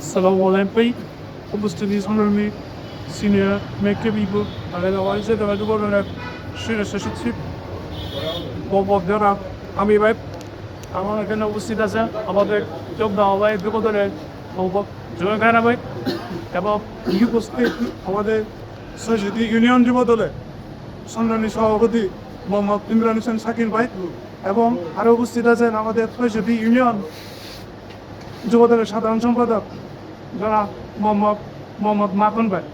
Assalamu alaikum. তাদের আওয়াজে দেওয়া দুবরণের শিরে সচিব ববরা আমি ভাই আমার এখানে উপস্থিত আছে আমাদের বিপদের জয়গানা ভাই এবং উপস্থিত আমাদের ইউনিয়ন যুব দলের সম্মানী সভাপতি মোহাম্মদ ইমরান হোসেন শাকির ভাই এবং আরও উপস্থিত আছেন আমাদের সরস্বতী ইউনিয়ন যুবদলের সাধারণ সম্পাদক যারা মোহাম্মদ মোহাম্মদ মাখন ভাই।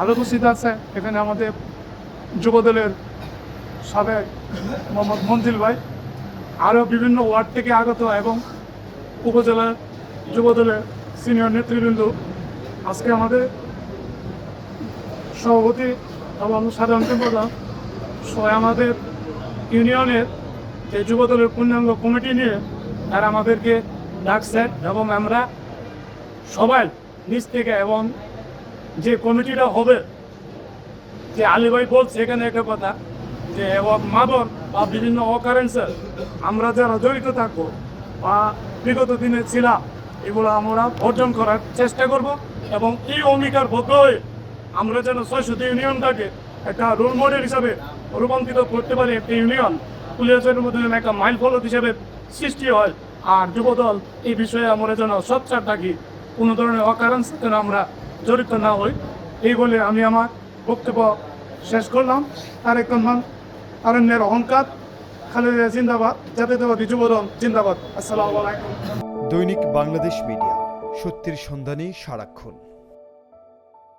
আরও উপস্থিত আছে এখানে আমাদের যুবদলের সাবেক মোহাম্মদ মঞ্জিল ভাই। আরও বিভিন্ন ওয়ার্ড থেকে আগত এবং উপজেলার যুবদলের সিনিয়র নেতৃবৃন্দ। আজকে আমাদের সভাপতি এবং সাধারণ সম্পাদক সহ আমাদের ইউনিয়নের যে যুবদলের পূর্ণাঙ্গ কমিটি নিয়ে তারা আমাদেরকে ডাকছেন এবং আমরা সবাই নিচ থেকে এবং যে কমিটিটা হবে, যে আলী ভাই বলছে এখানে একটা কথা, যে এবং মাদক বা বিভিন্ন অকারেন্সের আমরা যারা জড়িত থাকব বা বিগত দিনে ছিলাম, এগুলো আমরা অর্জন করার চেষ্টা করব এবং এই অঙ্গীকার বদ্ধ হয়ে আমরা যেন ছয়শত ইউনিয়নটাকে একটা রোল মডেল হিসাবে রূপান্তরিত করতে পারি, একটা ইউনিয়ন পুলিশের মধ্যে যেন একটা মাইল ফলক হিসাবে সৃষ্টি হয়। আর যুবদল এই বিষয়ে আমরা যেন সচ্চার থাকি। কোনো ধরনের অকারণ যেন আমরা জড়িত না হই। এই বলে আমি আমার বক্তব্য শেষ করলাম। তারেক রহমান আরণ্যের অহংকার, খালেদা জিন্দাবাদ, জাতীয়তাবাদী যুবদল জিন্দাবাদ। আসসালামু আলাইকুম। দৈনিক বাংলাদেশ মিডিয়া, সত্যের সন্ধানে সারাক্ষণ।